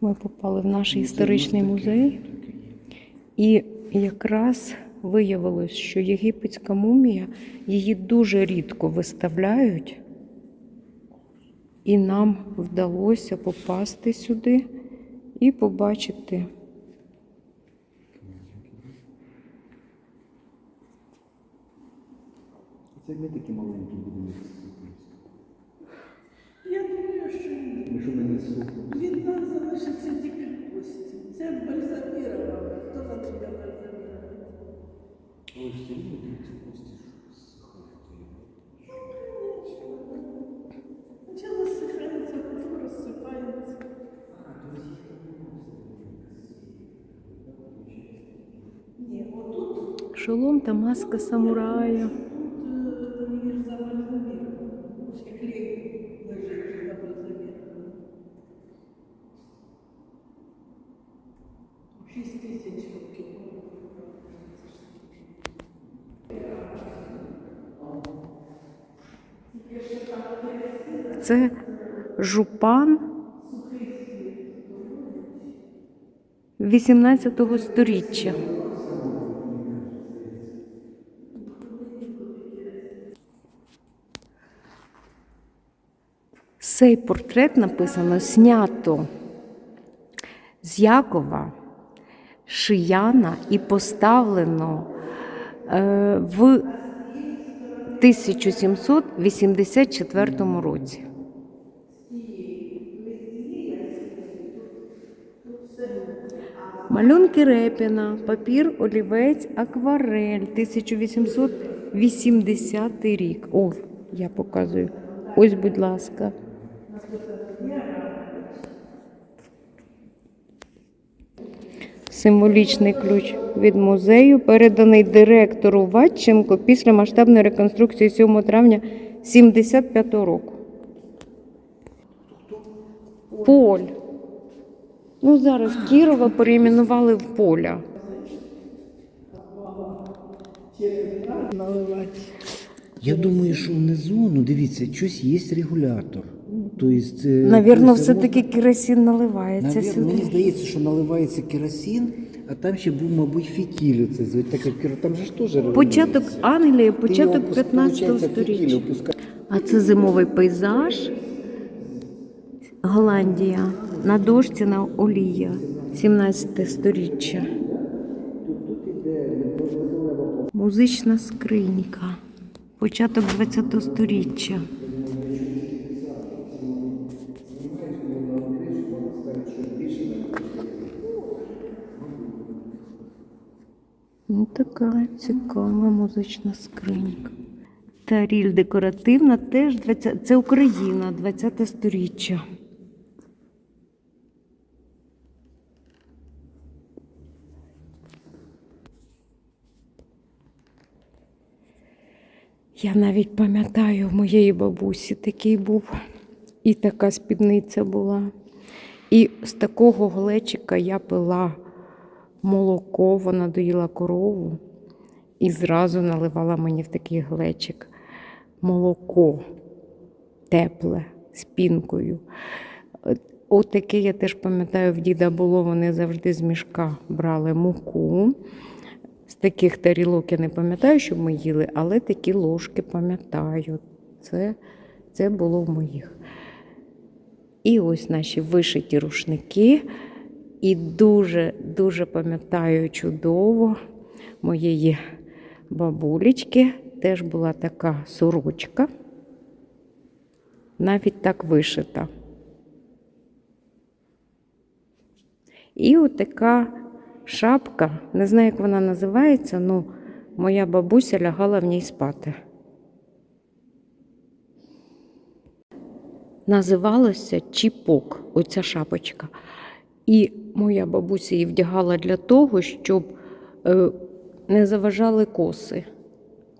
Ми попали в наш історичний музей, і якраз виявилось, що єгипетська мумія її дуже рідко виставляють, і нам вдалося попасти сюди і побачити. Це ми такі маленькі будемо їх слухати. Я думаю, що. Ми не слухаємо. від нас залишиться тільки кості. Це бальзамірова. Хто за тебе бальзамірова? Але все рівно ці кості Спочатку сихається, потім розсипається. Ні, отут, Шолом та маска самурая. Це жупан 18 століття. Цей портрет написано знято з Якова, Шияна і поставлено е, в 1784 році. Малюнки Репіна, папір, олівець, акварель, 1880 рік. О, я показую. Ось, будь ласка. Символічний ключ від музею переданий директору Ватченко після масштабної реконструкції 7 травня 75 року. Поль. Ну, зараз Кірова перейменували в поля. Я думаю, що внизу, ну дивіться, щось є регулятор. Тобто, е, Навірно, тобто, все-таки керосин наливається Навірно, сюди. мені здається, що наливається керосин, а там ще був, мабуть, фітіль. Так як там же ж теж Початок. Англії, початок 15 століття. А це зимовий пейзаж. Голландія. На дошці на олія. 17 сторіччя. Музична скринька. Початок 20 сторіччя. Ну, така цікава музична скринька. Таріль декоративна, теж 20... це Україна, 20 сторіччя. Я навіть пам'ятаю, в моєї бабусі такий був, і така спідниця була. І з такого глечика я пила молоко, вона доїла корову і зразу наливала мені в такий глечик молоко тепле з пінкою. От- Отаке я теж пам'ятаю, в діда було, вони завжди з мішка брали муку. З таких тарілок я не пам'ятаю, що ми їли, але такі ложки пам'ятаю. Це, це було в моїх. І ось наші вишиті рушники. І дуже-дуже пам'ятаю чудово моєї бабулечки. Теж була така сорочка, навіть так вишита. І от така шапка, не знаю, як вона називається, але моя бабуся лягала в ній спати. Називалася чіпок, оця шапочка. І моя бабуся її вдягала для того, щоб е, не заважали коси,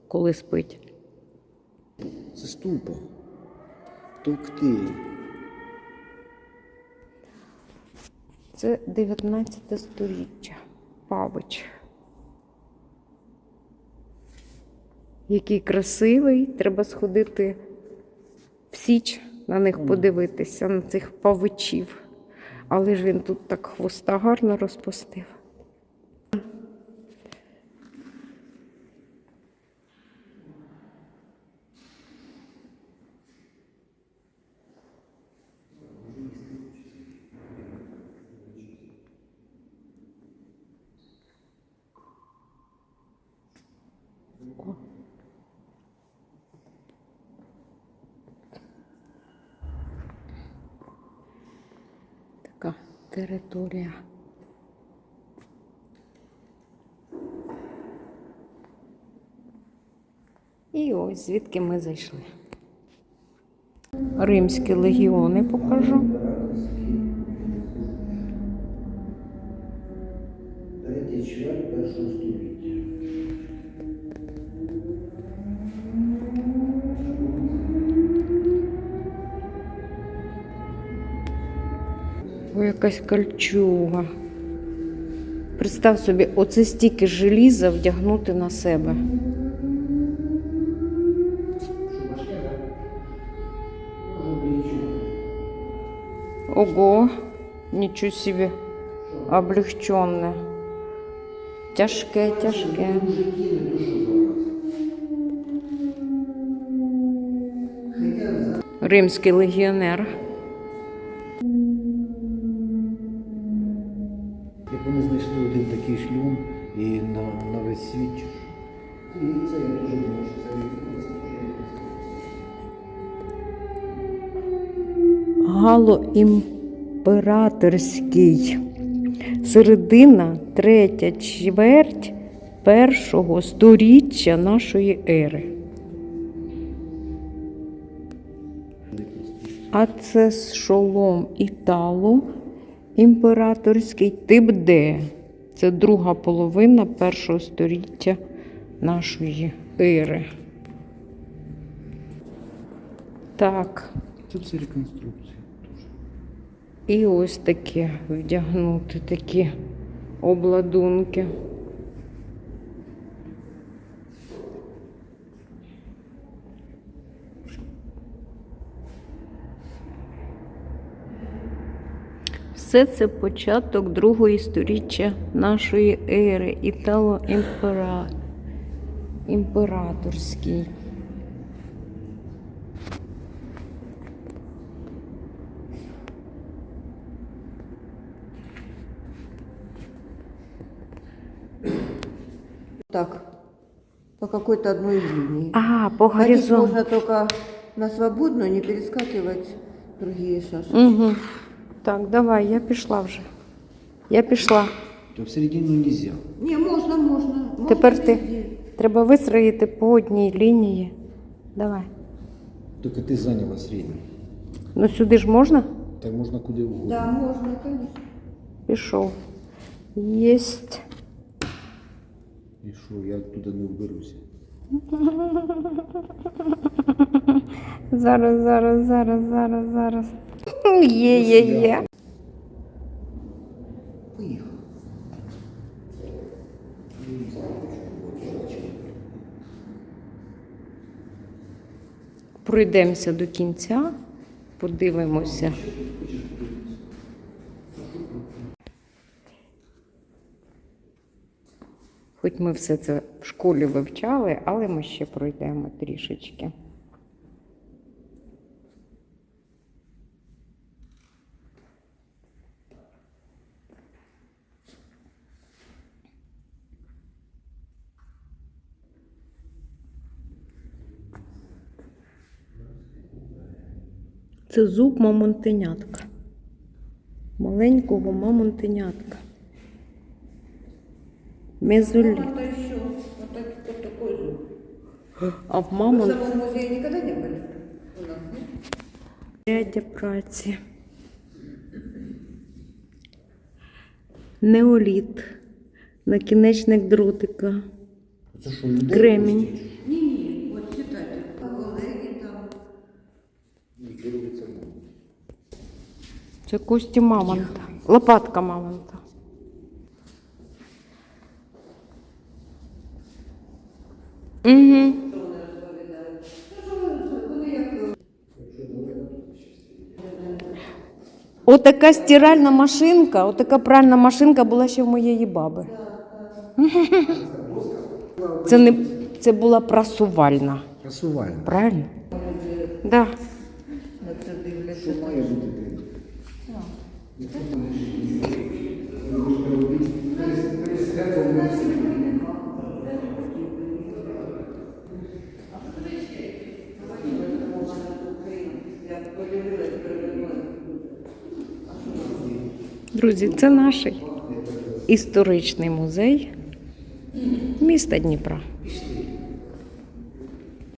коли спить. Це ступа. Товкти. Це 19 століття Павич. Який красивий, треба сходити в Січ на них подивитися, на цих павичів. Але ж він тут так хвоста гарно розпустив. Така територія. І ось звідки ми зайшли. Римські легіони покажу. Третя чверть першого Ой, якась кольчуга. Представ собі, оце стільки желіза вдягнути на себе. Ого, нічого собі. Облегченне. Тяжке, тяжке. Римський легіонер. Галоімператорський. Середина, третя чверть першого сторіччя нашої ери. А це шолом Італо імператорський тип Д. Це друга половина першого сторіччя нашої ери. Так. Це все реконструкція. І ось таке вдягнути такі обладунки. Все це початок другої сторіччя нашої ери, італо імпера... Так, по какой-то одной из линий. А, по Ходить горизонту. можно только на свободную, не перескакивать другие шашки. Угу. Так, давай, я пішла вже. Я пішла. То в середину не можна. Не, можно, можно. можно Тепер везде. ти. Треба вистроїти по одній лінії. Давай. Тільки ти зайняла середню. Ну сюди ж можна? Так можна куди угодно. Да, можно, конечно. Пішов. Єсть. І що, я туди не вберуся. Зараз, зараз, зараз, зараз, зараз. Є, є, є. Поїхав. Пройдемося до кінця, подивимося. Хоч ми все це в школі вивчали, але ми ще пройдемо трішечки. Це зуб мамонтенятка. Маленького мамонтенятка. Мезоліт. Это еще вот, так, вот такой зуб. А в Вы в мамонт самом музее никогда не были? У нас, нет? рядя праці. Неоліт. Накінечник дротика. Це що, людей? Кремінь. Не-не, вот читайте. Коллеги там. Здорові це було. Це кості мамонта. Лопатка мамонта. Як Отака стиральна машинка, отака пральна машинка була ще в моєї баби. Це, не, це була прасувальна, Просувальна. правильно? Да. На це дивляться. Що має бути? Друзі, це наш історичний музей міста Дніпра.